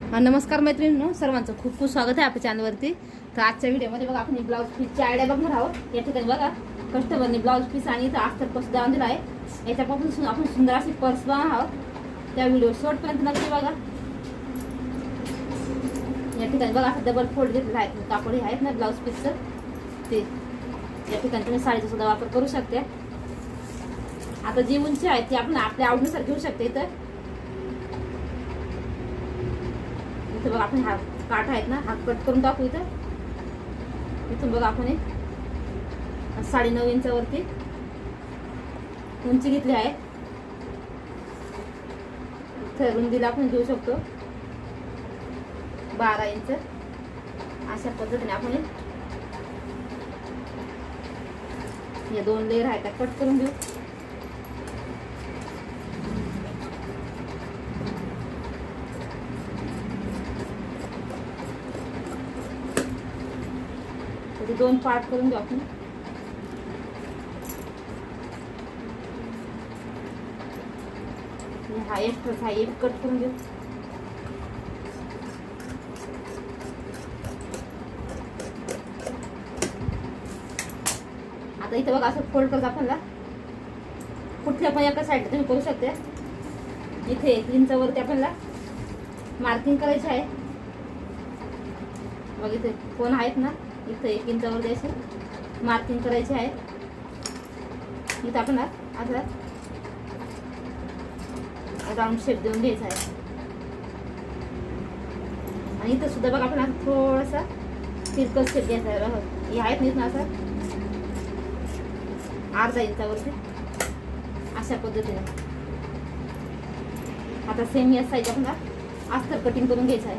हा, नमस्कार मैत्रिणींनो सर्वांचं खूप खूप स्वागत आहे आपल्या चॅनलवरती तर आजच्या व्हिडिओमध्ये बघा आपण ब्लाऊज पीसची आयडिया बघणार आहोत. या ठिकाणी बघा कस्टमरने ब्लाऊज पीस आणि इथं आस्तर पर्स दावून दिला आहे. याच्यापासून सु- आपण सुंदर अशी पर्स बनवणार आहोत. त्या व्हिडिओ शॉर्टपर्यंत नक्की बघा. या ठिकाणी बघा असं डबल फोल्ड घेतलेलं आहे. कापड हे आहेत ना ब्लाऊज पीसचं ते. या ठिकाणी तुम्ही साडीचा सुद्धा वापर करू शकते. आता जी उंची आहे ती आपण आपल्या आवडीनुसार घेऊ शकते इथं. इथं बघ आपण हा काठ आहेत ना हा कट करून टाकू इथं. इथून बघ आपण एक साडे नऊ इंचावरती उंची घेतली आहे. इथं रुंदीला आपण घेऊ शकतो. बारा इंच. अशा पद्धतीने आपण हे या दोन लेअर आहेत त्या कट करून घेऊ. दोन पार्ट करून घेऊ आपण. आणि हा एक्स्ट्राच हा एक कट करून घेऊ आता इथं बघा असं फोल्ड करत आपल्याला कुठल्या पण एका साईड तुम्ही करू शकते. इथे इंचावरती आपल्याला मार्किंग करायची आहे. बघ इथे कोण आहेत ना इथं एक इंचावर द्यायचे. मार्किंग करायची आहे. इथं आपण आता राऊंड शेप देऊन घ्यायचा आहे. आणि इथं सुद्धा बघा आपण थोडासा तिरकस शेप घ्यायचा आहे. बघा. हे आहेत ना इथं असं? अर्धा इंचावरती. अशा पद्धतीने. आता सेम या साईज आपण अस्तर कटिंग करून घ्यायचं आहे.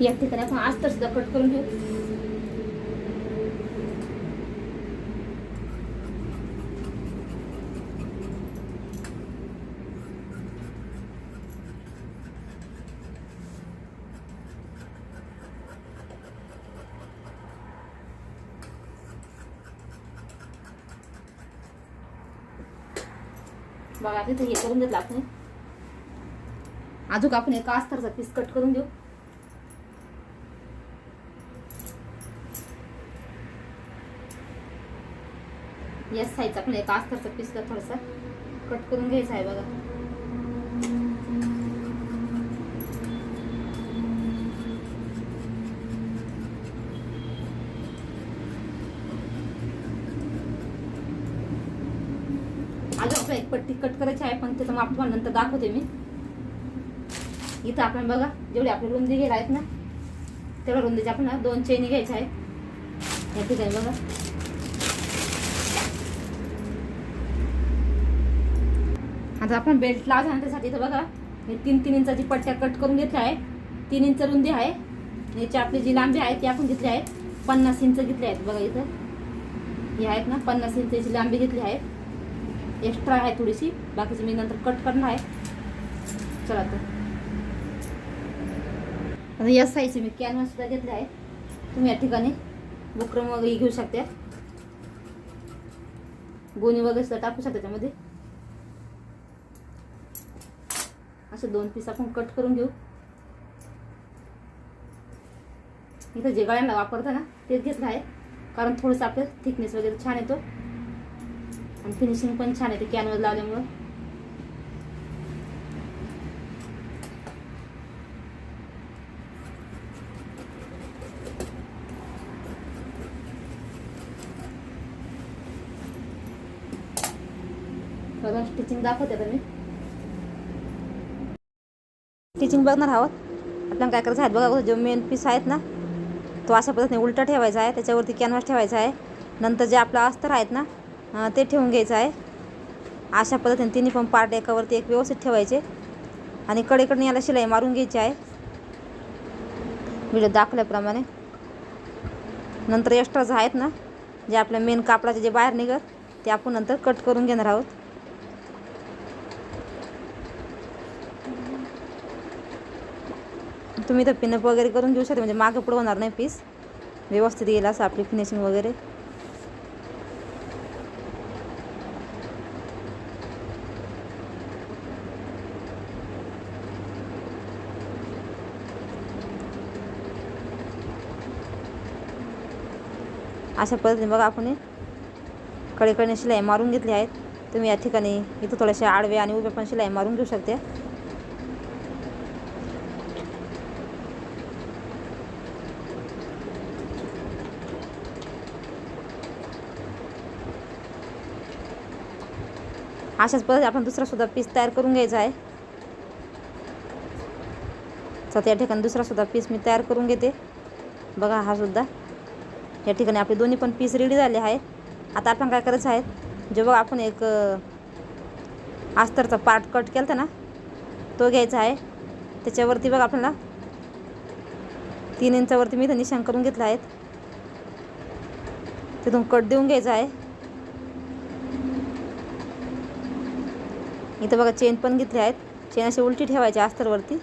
या ठिकाणी आपण अस्तर सुद्धा कट करून घेऊ. बघा तिथे हे करून घेतलं आपण अजून आपण एका अस्तरचा पीस कट करून देऊ. या साईजचा आपण एक आस्तरचा पिसला थोडासा. कट करून घ्यायचा आहे बघा. अजून आपल्याला एक पट्टी. कट करायची आहे पण त्याचं माप तुम्हाला नंतर दाखवते मी. इथं आपण बघा जेवढी आपली रुंदी घ्यायला आहेत ना तेवढ्या रुंदीच्या आपण दोन चेनी घ्यायच्या आहेत. या ठिकाणी बघा. आता आपण बेल्ट लावतो ना त्यासाठी इथं बघा हे तीन तीन इंचाची पट्ट्या कट करून घेतल्या आहे तीन इंच रुंदी आहे. याची आपली जी लांबी आहे ती आपण घेतली आहे. पन्नास इंच घेतली आहेत बघा इथं. हे आहेत ना पन्नास इंचाची लांबी घेतली आहे. एक्स्ट्रा आहे थोडीशी. बाकीची मी नंतर कट करणार आहे. चला तर. आता या साईजचे मी कॅनव्हास सुद्धा घेतले आहे. तुम्ही या ठिकाणी बुक्रम वगैरे घेऊ शकता. गोणी वगैरे सुद्धा टाकू शकता त्याच्यामध्ये. असे दोन पीस आपण कट करून घेऊ. इथं जे गळ्यांना वापरतं ना तेच घेतलं आहे कारण थोडंसं आपलं थिकनेस वगैरे छान येतो. आणि फिनिशिंग पण छान येते कॅनवर लावल्यामुळं. स्टिचिंग दाखवते आता मी. स्टिचिंग बघणार आहोत. आपल्याला काय करायचं आहे? बघा जो मेन पीस आहेत ना तो अशा पद्धतीने उलटा ठेवायचा आहे. त्याच्यावरती कॅनव्हास ठेवायचा आहे. नंतर जे आपलं अस्तर आहेत ना ते ठेवून घ्यायचं आहे. अशा पद्धतीने तिन्ही पण पार्ट एकावरती एक व्यवस्थित ठेवायचे. आणि कडेकडून याला शिलाई मारून घ्यायची आहे. व्हिडिओ दाखवल्याप्रमाणे. नंतर एक्स्ट्राच आहेत ना जे आपल्या मेन कापडाचे जे बाहेर निघत ते आपण नंतर कट करून घेणार आहोत. तुम्ही तर पिनअप वगैरे करून घेऊ शकता म्हणजे मागं पुढं होणार नाही पीस व्यवस्थित येईल असं आपली फिनिशिंग वगैरे. अशा पद्धतीने बघा आपण कडेकडे शिलाई मारून घेतली आहेत. तुम्ही या ठिकाणी इथं थोड्याशा आडवे आणि उभ्या पण शिलाई मारून घेऊ शकते. अशाच पद्धती आपण दुसरासुद्धा पीस तयार करून घ्यायचा आहे. तर या ठिकाणी दुसरा सुद्धा पीस मी तयार करून घेते. बघा हा सुद्धा. या ठिकाणी आपले दोन्ही पण पीस रेडी झाले आहे. आता आपण काय करायचं आहे जेव्हा आपण एक अस्तरचा पार्ट कट केला होता ना तो घ्यायचा आहे. त्याच्यावरती बघा आपल्याला तीन इंचावरती मी इथं निशाण करून घेतला आहेत तिथून कट देऊन घ्यायचा आहे. इथं बघा चेन पण घेतले आहेत. चेन अशी उलटी ठेवायची अस्तरवरती.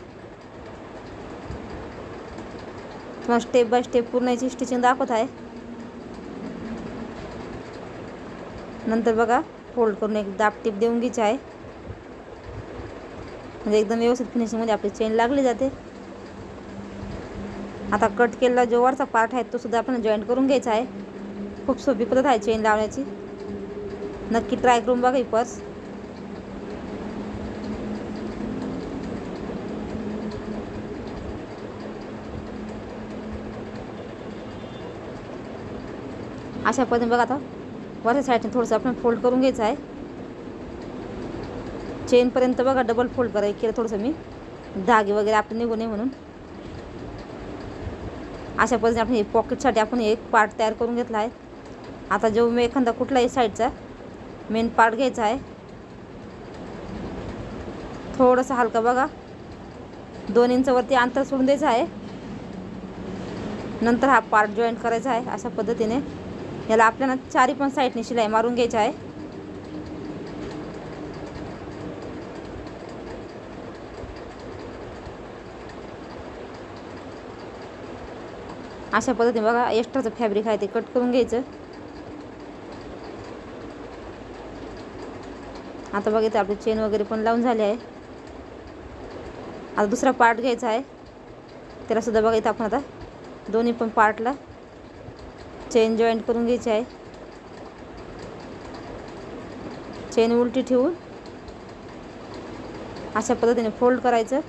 तुम्हाला स्टेप बाय स्टेप पूर्ण याची स्टिचिंग दाखवत आहे. नंतर बघा फोल्ड करून एक दाब टिप देऊन घ्यायची आहे. म्हणजे एकदम व्यवस्थित फिनिशिंगमध्ये आपली चेन लागली जाते. आता कट केलेला जो वरचा पार्ट आहे तो सुद्धा आपण जॉईंट करून घ्यायचा आहे. खूप सोपी पद्धत आहे चेन लावण्याची. नक्की ट्राय करून बघा ही पर्स अशा पद्धतीने बघा आता. वरच्या साईडने थोडंसं आपण फोल्ड करून घ्यायचं आहे. चेनपर्यंत बघा डबल फोल्ड करायचं केलं थोडंसं मी. धागे वगैरे आपले निघू नये म्हणून. अशा पद्धतीने आपण हे पॉकेटसाठी आपण एक पार्ट तयार करून घेतला आहे. आता जेव्हा मी एखादा कुठलाही साईडचा मेन पार्ट घ्यायचा आहे. थोडंसं हलका बघा. दोन इंचवरती अंतर सोडून द्यायचं आहे. नंतर हा पार्ट जॉईंट करायचा आहे अशा पद्धतीने. याला आपल्याला चारी पण साईडने शिलाई मारून घ्यायची आहे. अशा पद्धतीने बघा एक्स्ट्राचं फॅब्रिक आहे ते कट करून घ्यायचं. आता बघा इथे आपली चेन वगैरे पण लावून झाली आहे. आता दुसरा पार्ट घ्यायचा आहे. त्याला सुद्धा बघा इथं आपण आता दोन्ही पण पार्टला चेन जॉईंट करून घ्यायची आहे. चेन उलटी ठेवून अशा पद्धतीने फोल्ड करायचं.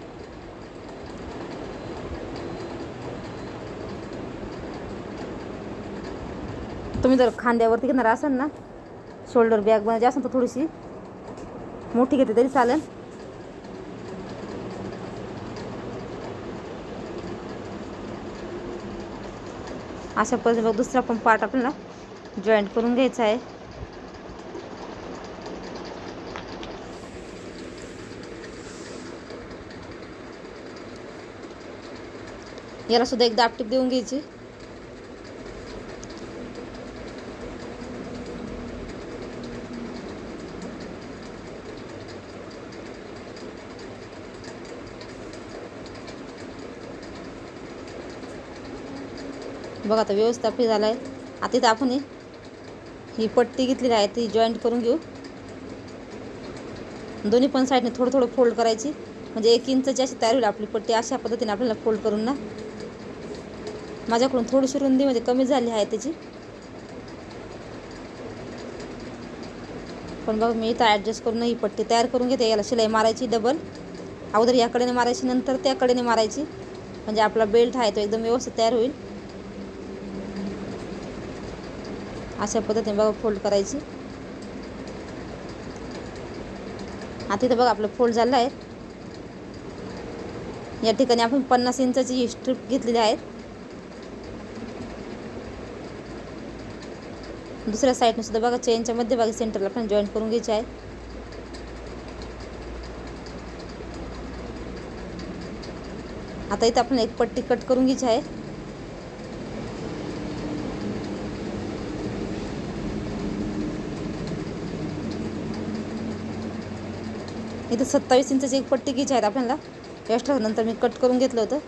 तुम्ही जर खांद्यावरती घेणार असाल ना शोल्डर बॅग बनायची असेल तर थोडीशी मोठी घेते तरी चालेल. अशा पद्धतीने बघ दुसरा पण पार्ट आपल्याला जॉईंट करून घ्यायचा आहे. याला सुद्धा एक दापटीप देऊन घ्यायची. बघा आता व्यवस्थित झाला आहे आता इथं आपण ही- ही पट्टी घेतलेली आहे ती जॉईंट करून घेऊ. दोन्ही पण साईडने थोडं थोडं फोल्ड करायची. म्हणजे एक इंचची अशी तयार होईल आपली पट्टी अशा पद्धतीने आपल्याला फोल्ड करून ना. माझ्याकडून थोडीशी रुंदी म्हणजे कमी झाली आहे त्याची. पण बघ मी इथं ॲडजस्ट करून ही पट्टी तयार करून घेते. याला शिलाई मारायची डबल अगोदर याकडेने मारायची नंतर त्याकडेने मारायची. म्हणजे आपला बेल्ट आहे तो एकदम व्यवस्थित तयार होईल. अशा पद्धतीने बघा फोल्ड करायची. आता इथं बघा आपलं फोल्ड झालं आहे. या ठिकाणी आपण पन्नास इंचाची स्ट्रीप घेतलेली आहेत दुसऱ्या साईडने सुद्धा बघा चेनच्या मध्यभागी सेंटरला पण जॉईन करून घ्यायची आहे. आता इथं आपण एक पट्टी कट करून घ्यायची आहे. इथं सत्तावीस इंचाची एक पट्टी घ्यायची आहेत आपल्याला. एक्स्ट्रा नंतर मी कट करून घेतलं होतं.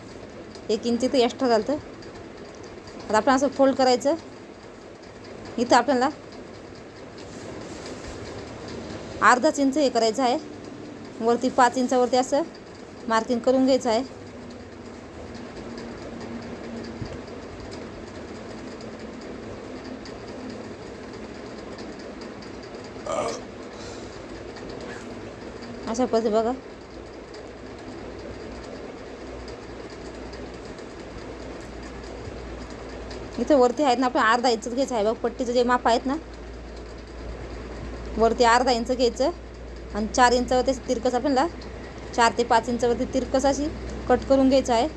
एक इंच इथं एक्स्ट्रा झालं आता आपण असं फोल्ड करायचं. इथं आपल्याला अर्धाच इंच हे करायचं आहे. वरती पाच इंचावरती असं मार्किंग करून घ्यायचं आहे. अशा पद्धती बघा. इथं वरती आहेत ना आपण अर्धा इंच घ्यायचं आहे बघ पट्टीचं जे माप आहेत ना. वरती अर्धा इंच घ्यायचं आणि चार इंचावरती असं तिरकस आपल्याला चार ते पाच इंचावरती तिरकस अशी कट करून घ्यायचं आहे.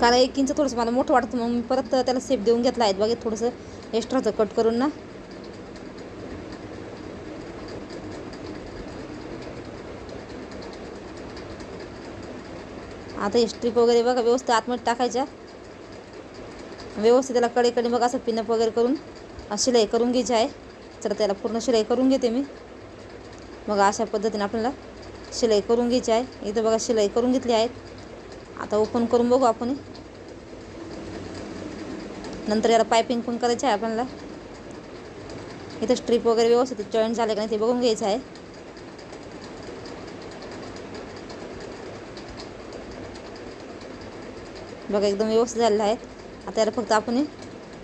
कारण एक इंच थोडंसं मला मोठं वाटतं मग मी परत त्याला सेप देऊन घेतला आहे. बघा थोडंसं एक्स्ट्राचं कट करून ना. आता हे वगैरे बघा व्यवस्थित आतमध्ये टाकायच्या. व्यवस्थित त्याला कडेकडे बघा असं पिनअप वगैरे करून शिलाई करून घ्यायची आहे. तर त्याला पूर्ण शिलाई करून घेते मी. मग अशा पद्धतीने आपल्याला शिलाई करून घ्यायची आहे. इथं बघा शिलाई करून घेतली आहेत. आता ओपन करून बघू आपण. नंतर याला पायपिंग पण करायची आहे आपल्याला. इथं स्ट्रीप वगैरे व्यवस्थित जॉईंट झाले का नाही ते बघून घ्यायचं आहे. बघा एकदम व्यवस्थित झालेलं आहे. आता याला फक्त आपण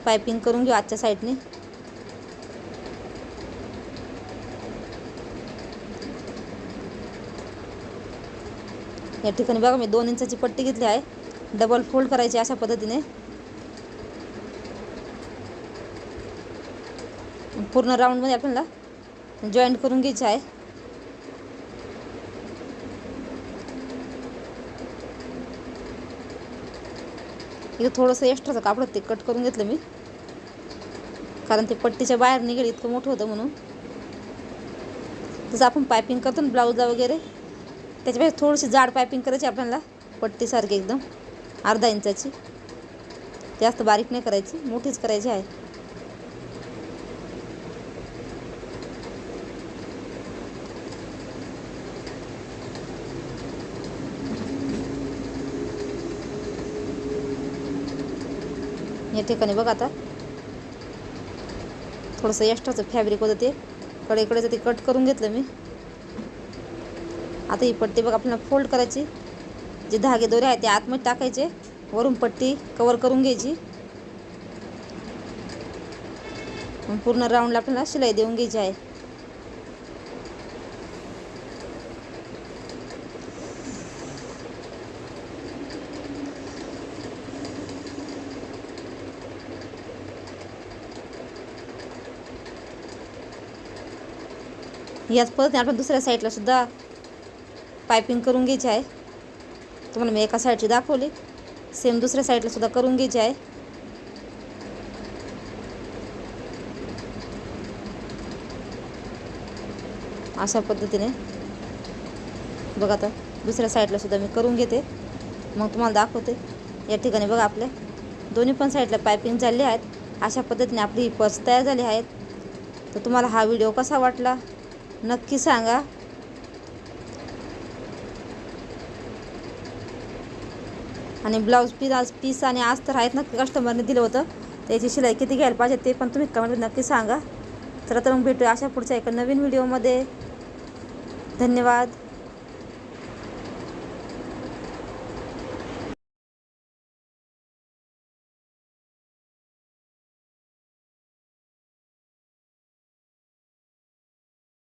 पायपिंग करून घेऊ आजच्या साईडने या ठिकाणी बघा मी दोन इंचाची पट्टी घेतली आहे. डबल फोल्ड करायची अशा पद्धतीने. पूर्ण राऊंडमध्ये आपल्याला जॉईंट करून घ्यायचं आहे. इथं थोडंसं एक्स्ट्राचं कापड ते कट करून घेतलं मी. कारण ते पट्टीच्या बाहेर निघेल इतकं मोठं होतं म्हणून. जसं आपण पायपिंग करतो ना ब्लाऊजला वगैरे त्याच्यापेक्षा थोडीशी जाड पायपिंग करायची आपल्याला पट्टीसारखी एकदम अर्धा इंचाची. जास्त बारीक नाही करायची मोठीच करायची आहे. या ठिकाणी बघ आता. थोडंसं एक्स्ट्राचं फॅब्रिक होतं ते. कडेकडेचं ते कट करून घेतलं मी. आता ही पट्टी बघ आपल्याला फोल्ड करायची. जे धागे दोरे आहेत ते आतमध्ये टाकायचे. वरून पट्टी कवर करून घ्यायची. पूर्ण राऊंडला आपल्याला शिलाई देऊन घ्यायची आहे. याच पद्धतीने आपण दुसऱ्या साईडला सुद्धा पायपिंग करून घ्यायची आहे. तुम्हाला मी एका साईडची दाखवली. सेम दुसऱ्या साईडला सुद्धा करून घ्यायची आहे. अशा पद्धतीने. बघा आता दुसऱ्या साईडला सुद्धा मी करून घेते. मग तुम्हाला दाखवते. या ठिकाणी बघा आपल्या दोन्ही पण साईडला पायपिंग झाले आहेत. अशा पद्धतीने आपली ही पर्स तयार झाली आहेत. तर तुम्हाला हा व्हिडिओ कसा वाटला? नक्की सांगा. आणि ब्लाऊज पीस पीस आणि आज तर आहेत ना कस्टमरने दिलं होतं. त्याची शिलाई किती घ्यायला पाहिजे ते पण तुम्ही कमेंट नक्की सांगा. तर तर मग भेटूया अशा पुढच्या एका नवीन व्हिडिओमध्ये धन्यवाद.